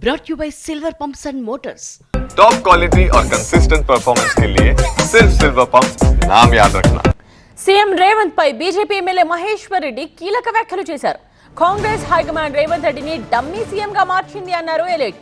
brought to you by Silver Pumps and Motors. Top quality और consistent performance के लिए सिर्फ सिल्वर पंप नाम याद रखना సీఎం రేవంత్ పై బీజేపీ ఎమ్మెల్యే మహేశ్వర్ రెడ్డి కీలక వ్యాఖ్యలు చేశారు కాంగ్రెస్ హైకమాండ్ రేవంత్ రెడ్డిని డమ్మీ సీఎం గా మార్చింది అన్నారు ఎలేట్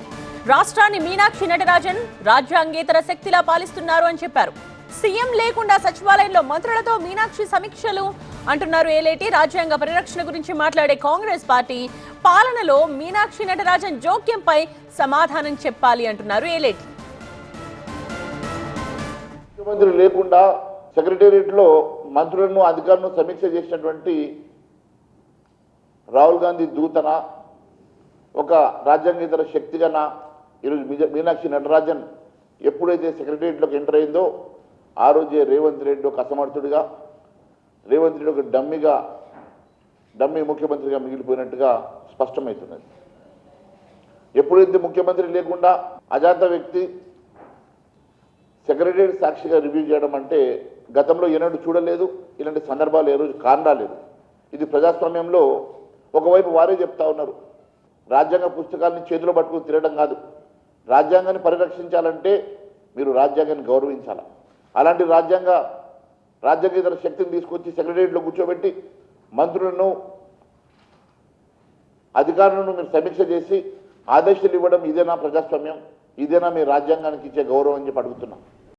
రాష్ట్రాన్ని మీనాక్షి నటరాజన్ రాజ్యాంగేతర శక్తిలా పాలిస్తున్నారు అని చెప్పారు సీఎం లేకుండా సచివాలయంలో మంత్రులతో మీనాక్షి సమీక్షలు అంటున్నారు ఏలేటి రాజ్యాంగ పరిరక్షణ గురించి మాట్లాడే కాంగ్రెస్ పార్టీ పాలనలో మీనాక్షి నటరాజన్ జోక్యంపై సమాధానం చెప్పాలి అంటున్నారు ఏలేటి. ముఖ్యమంత్రి లేకుండా సెక్రటేరియట్లో మంత్రులను అధికారులను సమీక్ష చేసినటువంటి రాహుల్ గాంధీ దూతన ఒక రాజ్యాంగేతర శక్తిగాన ఈరోజు మీనాక్షి నటరాజన్ ఎప్పుడైతే సెక్రటేరియట్లోకి ఎంటర్ అయిందో ఆ రోజే రేవంత్ రెడ్డి ఒక అసమర్థుడిగా రేవంత్ రెడ్డి ఒక డమ్మిగా డమ్మి ముఖ్యమంత్రిగా మిగిలిపోయినట్టుగా స్పష్టమవుతున్నది. ఎప్పుడైతే ముఖ్యమంత్రి లేకుండా అజాత వ్యక్తి సెక్రటరీ సాక్షిగా రివ్యూ చేయడం అంటే గతంలో ఏనాడు చూడలేదు ఇలాంటి సందర్భాలు ఏ రోజు కానరాలేదు ఇది ప్రజాస్వామ్యంలో ఒకవైపు వారే చెప్తా ఉన్నారు రాజ్యాంగ పుస్తకాన్ని చేతిలో పట్టుకుని తిరగడం కాదు. రాజ్యాంగాన్ని పరిరక్షించాలంటే మీరు రాజ్యాంగాన్ని గౌరవించాలా? అలాంటి రాజ్యాంగ రాజ్యాంగేతర శక్తిని తీసుకొచ్చి సెక్రటరీలో కూర్చోబెట్టి మంత్రులను అధికారులను మీరు సమీక్ష చేసి ఆదేశాలు ఇవ్వడం ఇదేనా ప్రజాస్వామ్యం? ఇదేనా మీ రాజ్యాంగానికి ఇచ్చే గౌరవం అని చెప్పి అడుగుతున్నాం.